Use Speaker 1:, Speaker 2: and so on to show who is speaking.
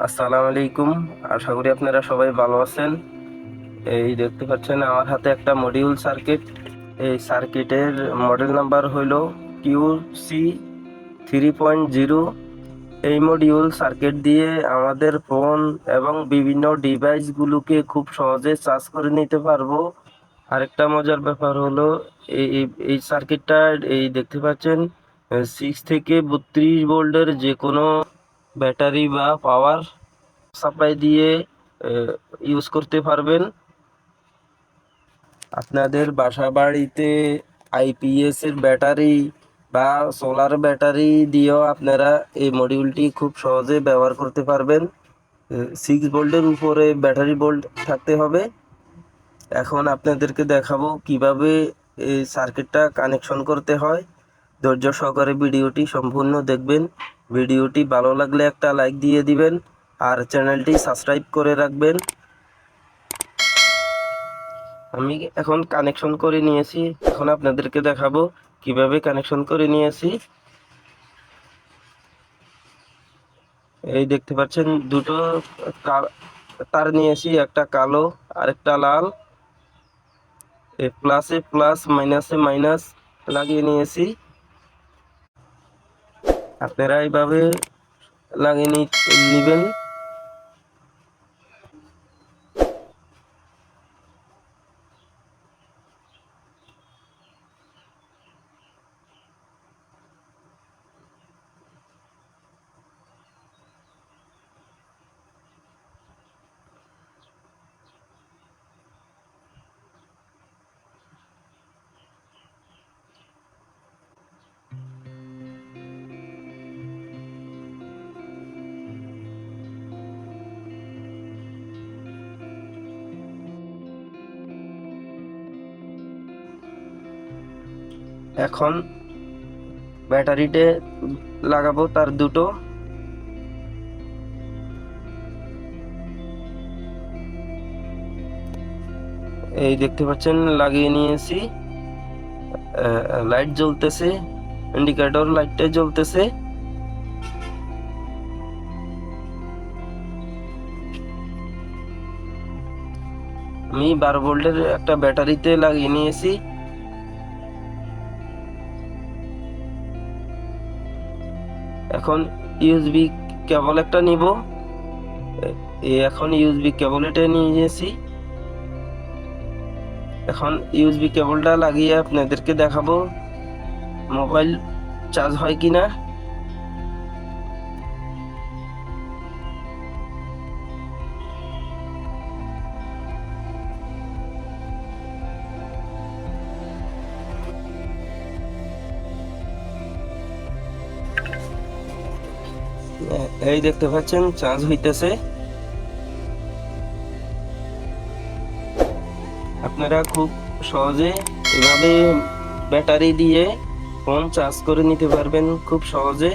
Speaker 1: আসসালামু আলাইকুম। আশা করি আপনারা সবাই ভালো আছেন। এই দেখতে পাচ্ছেন, আমার হাতে একটা মডিউল সার্কিট এই সার্কিটের মডেল নাম্বার হলো Q C three point zero এই মডিউল সার্কিট দিয়ে আমাদের ফোন এবং বিভিন্ন ডিভাইসগুলোকে খুব সহজে চার্জ করে নিতে পারব। আরেকটা মজার ব্যাপার হলো, এই- এই সার্কিটটা এই দেখতে পাচ্ছেন সিক্স থেকে বত্রিশ ভোল্টের যে কোনো ব্যাটারি বা পাওয়ার সাপ্লাই দিয়ে ইউজ করতে পারবেন। আপনাদের বাসা বাড়িতে আইপিএস এর ব্যাটারি বা সোলার ব্যাটারি দিয়েও আপনারা এই মডিউলটি খুব সহজে ব্যবহার করতে পারবেন। সিক্স ভোল্টের উপরে ব্যাটারি ভোল্ট থাকতে হবে। এখন আপনাদেরকে দেখাবো কীভাবে এই সার্কিটটা কানেকশন করতে হয়। ধৈর্য সহকারে ভিডিওটি সম্পূর্ণ দেখবেন। ভিডিওটি ভালো লাগলে একটা লাইক দিয়ে দিবেন আর চ্যানেলটি সাবস্ক্রাইব করে রাখবেন। আমি এখন কানেকশন করে নিয়েছি। এখন আপনাদেরকে দেখাবো কীভাবে কানেকশন করে নিয়েছি। এই দেখতে পাচ্ছেন দুটো তার নিয়েছি একটা কালো আর একটা লাল প্লাসে প্লাস, মাইনাসে মাইনাস লাগিয়ে নিয়েছি। আপনারা এইভাবে লাগিয়ে নিবেন। এখন ব্যাটারিতে লাগাবো তার দুটো। এই দেখতে পাচ্ছেন, লাগিয়ে নিয়েছি। লাইট জ্বলতেছে ইন্ডিকেটর লাইটটা জ্বলতেছে। আমি বারো ভোল্টের একটা ব্যাটারিতে লাগিয়ে নিয়েছি। এখন ইউএসবি কেবল একটা নিব। এখন ইউএসবি কেবল এটা নিয়ে নিয়েছি। এখন ইউএসবি কেবলটা লাগিয়ে আপনাদেরকে দেখাবো। মোবাইল চার্জ হয় কিনা। এই দেখতে পাচ্ছেন, চার্জ হইতেছে। আপনারা খুব সহজে এভাবে ব্যাটারি দিয়ে ফোন চার্জ করে নিতে পারবেন, খুব সহজে।